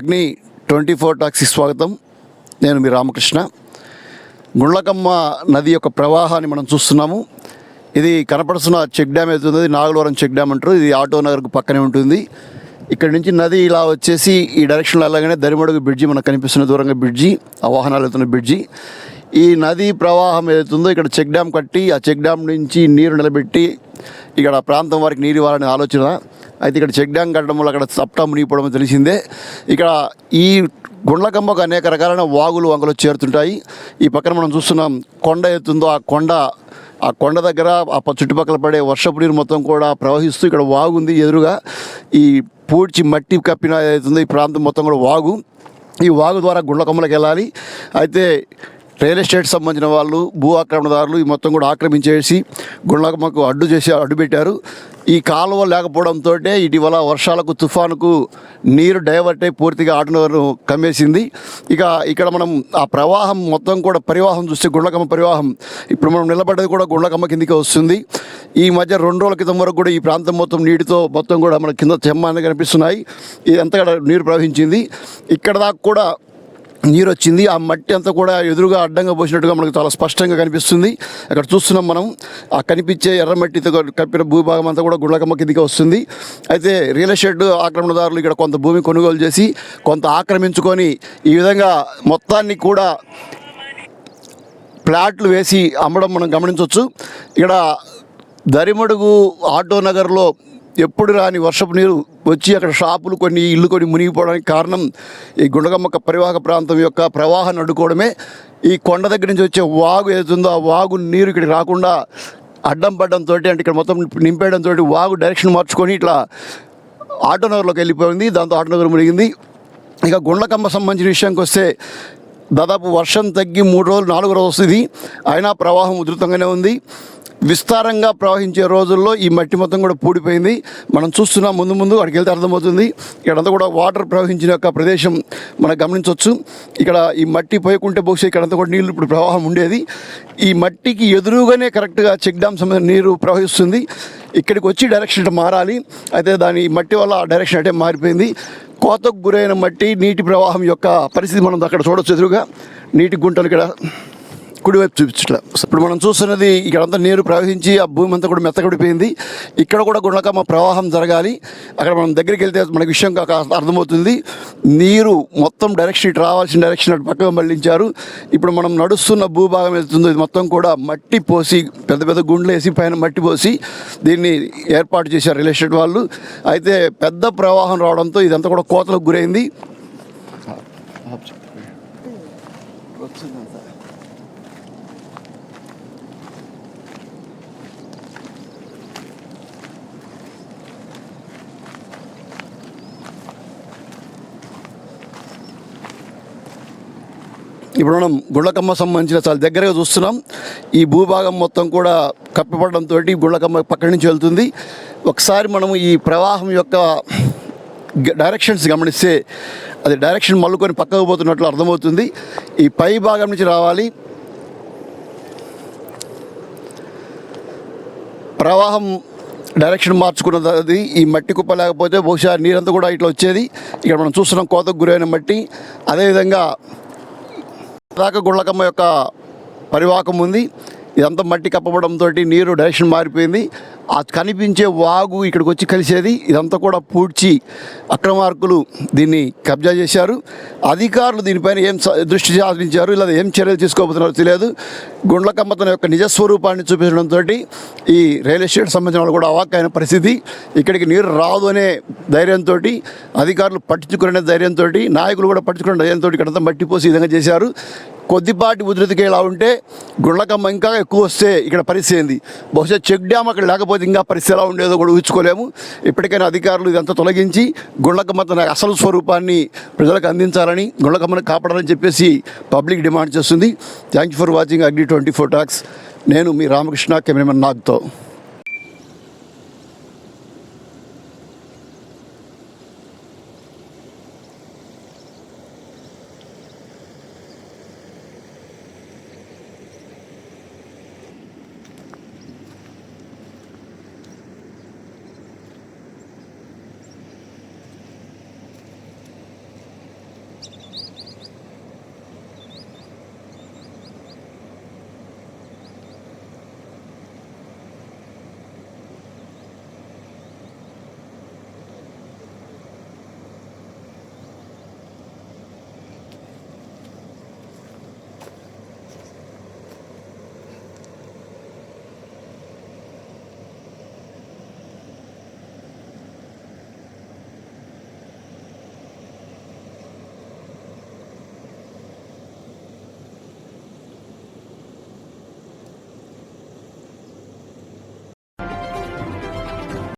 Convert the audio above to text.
అగ్ని twenty four taxi స్వాగతం. నేను మీ రామకృష్ణ. గుండ్లకమ్మ నది యొక్క ప్రవాహాన్ని మనం చూస్తున్నాము. ఇది కనపడుతున్న చెక్ డ్యామ్ అవుతుంది నాగలవరం చెక్ డ్యామ్ అంటారు. ఇది ఆటో నగర్కు పక్కనే ఉంటుంది. ఇక్కడ నుంచి నది ఇలా వచ్చేసి ఈ డైరెక్షన్లో వెళ్ళగానే దరిమడుగు బ్రిడ్జి మనకు కనిపిస్తున్న దూరంగా బ్రిడ్జి ఆ వాహనాలు వెళ్తున్న బ్రిడ్జి. ఈ నది ప్రవాహం ఏదైతుందో ఇక్కడ చెక్ డ్యామ్ కట్టి ఆ చెక్ డ్యామ్ నుంచి నీరు నిలబెట్టి ఇక్కడ ప్రాంతం వారికి నీరు ఇవ్వాలనే ఆలోచన. అయితే ఇక్కడ చెక్ డ్యాం కట్టడం వల్ల అక్కడ సప్టా మునిగిపోవడం తెలిసిందే. ఇక్కడ ఈ గుండ్లకమ్మకు అనేక రకాలైన వాగులు వంకలు చేరుతుంటాయి. ఈ పక్కన మనం చూస్తున్నాం కొండ ఎత్తుందో ఆ కొండ ఆ కొండ దగ్గర ఆ చుట్టుపక్కల పడే వర్షపు నీరు మొత్తం కూడా ప్రవహిస్తూ ఇక్కడ వాగు ఉంది ఎదురుగా. ఈ పూడ్చి మట్టి కప్పిన ఏదైతుందో ఈ ప్రాంతం మొత్తం కూడా వాగు. ఈ వాగు ద్వారా గుండ్లకమ్మలకు వెళ్ళాలి. అయితే రియల్ ఎస్టేట్ సంబంధించిన వాళ్ళు భూ ఆక్రమణదారులు ఈ మొత్తం కూడా ఆక్రమించేసి గుండ్లకమ్మకు అడ్డు చేసి అడ్డు పెట్టారు. ఈ కాలువ లేకపోవడంతో ఇటీవల వర్షాలకు తుఫానుకు నీరు డైవర్ట్ అయి పూర్తిగా ఆటను కమ్మేసింది. ఇక ఇక్కడ మనం ఆ ప్రవాహం మొత్తం కూడా పరివాహం చూస్తే గుండ్లకమ్మ పరివాహం. ఇప్పుడు మనం నిలబడ్డది కూడా గుండ్లకమ్మ కిందికి వస్తుంది. ఈ మధ్య రెండు రోజుల క్రితం వరకు కూడా ఈ ప్రాంతం మొత్తం నీటితో మొత్తం కూడా మన కింద చెమ్మ కనిపిస్తున్నాయి. ఇది అంతగా నీరు ప్రవహించింది. ఇక్కడ దాకా కూడా నీరు వచ్చింది ఆ మట్టి అంతా కూడా ఎదురుగా అడ్డంగా పోసినట్టుగా మనకు చాలా స్పష్టంగా కనిపిస్తుంది. అక్కడ చూస్తున్నాం మనం. ఆ కనిపించే ఎర్రమట్టితో కప్పిన భూభాగం అంతా కూడా గుళ్ళకమ్మ కిందికి వస్తుంది. అయితే రియల్ ఎస్టేట్ ఆక్రమణదారులు ఇక్కడ కొంత భూమి కొనుగోలు చేసి కొంత ఆక్రమించుకొని ఈ విధంగా మొత్తాన్ని కూడా ప్లాట్లు వేసి అమ్మడం మనం గమనించవచ్చు. ఇక్కడ దరిమడుగు ఆటో నగర్లో ఎప్పుడు రాని వర్షపు నీరు వచ్చి అక్కడ షాపులు కొన్ని ఇల్లు కొన్ని మునిగిపోవడానికి కారణం ఈ గుండగమ్మక పరివాహక ప్రాంతం యొక్క ప్రవాహాన్ని అడ్డుకోవడమే ఈ కొండ దగ్గర నుంచి వచ్చే వాగు ఏదైతుందో ఆ వాగు నీరు ఇక్కడికి రాకుండా అడ్డం పడడంతో అంటే ఇక్కడ మొత్తం నింపేయడంతో వాగు డైరెక్షన్ మార్చుకొని ఇట్లా ఆటోనగర్లోకి వెళ్ళిపోయింది. దాంతో ఆటోనగర్ మునిగింది. ఇక గుండ్లకమ్మ సంబంధించిన విషయానికి వస్తే దాదాపు వర్షం తగ్గి మూడు రోజులు నాలుగు రోజులు వస్తుంది. అయినా ప్రవాహం ఉధృతంగానే ఉంది. విస్తారంగా ప్రవహించే రోజుల్లో ఈ మట్టి మొత్తం కూడా పూడిపోయింది. మనం చూస్తున్నాం ముందు ముందు అక్కడికి వెళ్తే అర్థమవుతుంది. ఇక్కడంతా కూడా వాటర్ ప్రవహించిన యొక్క ప్రదేశం మనం గమనించవచ్చు. ఇక్కడ ఈ మట్టి పోయకుంటే బహుశా ఇక్కడంతా కూడా నీళ్ళు ఇప్పుడు ప్రవాహం ఉండేది. ఈ మట్టికి ఎదురుగానే కరెక్ట్గా చెక్ డ్యామ్ సంబంధించిన నీరు ప్రవహిస్తుంది. ఇక్కడికి వచ్చి డైరెక్షన్ ఇటు మారాలి. అయితే దాని మట్టి వల్ల ఆ డైరెక్షన్ అంటే మారిపోయింది. కోతకు గురైన మట్టి నీటి ప్రవాహం యొక్క పరిస్థితి మనం అక్కడ చూడొచ్చు ఎదురుగా. నీటి గుంటలు ఇక్కడ కుడివైపు చూపించట్ల ఇప్పుడు మనం చూస్తున్నది ఇక్కడంతా నీరు ప్రవహించి ఆ భూమి అంతా కూడా మెత్తగడిపోయింది. ఇక్కడ కూడా గుండకమ్మ ప్రవాహం జరగాలి. అక్కడ మనం దగ్గరికి వెళ్తే మనకి విషయం కాక అర్థమవుతుంది. నీరు మొత్తం డైరెక్షన్ ఇటు రావాల్సిన డైరెక్షన్ అటు పక్కగా మళ్ళించారు. ఇప్పుడు మనం నడుస్తున్న భూభాగం వెళ్తుందో. ఇది మొత్తం కూడా మట్టి పోసి పెద్ద పెద్ద గుండ్లు వేసి పైన మట్టి పోసి దీన్ని ఏర్పాటు చేశారు రియల్ ఎస్టేట్ వాళ్ళు. అయితే పెద్ద ప్రవాహం రావడంతో ఇదంతా కూడా కోతలకు గురైంది. ఇప్పుడు మనం గుళ్ళకమ్మ సంబంధించిన చాలా దగ్గరగా చూస్తున్నాం. ఈ భూభాగం మొత్తం కూడా కప్పిపడడంతో గుళ్ళకమ్మ పక్కడి నుంచి వెళ్తుంది. ఒకసారి మనము ఈ ప్రవాహం యొక్క డైరెక్షన్స్ గమనిస్తే అది డైరెక్షన్ మల్లుకొని పక్కకు పోతున్నట్లు అర్థమవుతుంది. ఈ పై భాగం నుంచి రావాలి. ప్రవాహం డైరెక్షన్ మార్చుకున్నది. ఈ మట్టి కుప్ప లేకపోతే బహుశా నీరంతా కూడా ఇట్లా వచ్చేది. ఇక్కడ మనం చూస్తున్నాం కోతకు గురైన మట్టి. అదేవిధంగా దాకా గుళ్ళకమ్మ యొక్క పరివాకం ఉంది. ఇదంతా మట్టి కప్పబడంతో నీరు డైరెక్షన్ మారిపోయింది. కనిపించే వాగు ఇక్కడికి వచ్చి కలిసేది. ఇదంతా కూడా పూడ్చి అక్రమార్కులు దీన్ని కబ్జా చేశారు. అధికారులు దీనిపైన ఏం దృష్టి సాధించారు ఇలా ఏం చర్యలు తీసుకోబోతున్నారో తెలియదు. గుండ్లకమ్మ తన యొక్క నిజస్వరూపాన్ని చూపించడంతో ఈ రియల్ ఎస్టేట్ సంబంధించిన వాళ్ళు కూడా అవాక్కైన పరిస్థితి. ఇక్కడికి నీరు రాదు అనే ధైర్యంతో అధికారులు పట్టించుకునే ధైర్యంతో నాయకులు కూడా పట్టించుకునే ధైర్యంతో ఇక్కడంతా మట్టిపోసి విధంగా చేశారు. కొద్దిపాటి ఉధృతికి ఇలా ఉంటే గుళ్ళకమ్మ ఇంకా ఎక్కువ వస్తే ఇక్కడ పరిస్థితి ఏంది? బహుశా చెక్ డ్యామ్ అక్కడ లేకపోతే ఇంకా పరిస్థితి ఎలా ఉండేదో కూడా ఊహించుకోలేము. ఇప్పటికైనా అధికారులు ఇదంతా తొలగించి గుళ్ళకమ్మ తన అసలు స్వరూపాన్ని ప్రజలకు అందించాలని గుళ్ళకమ్మను కాపాడాలని చెప్పేసి పబ్లిక్ డిమాండ్ చేస్తుంది. Thank you for watching Agni twenty four talks. నేను మీ రామకృష్ణ కెమెరామెన్ నాగ్తో.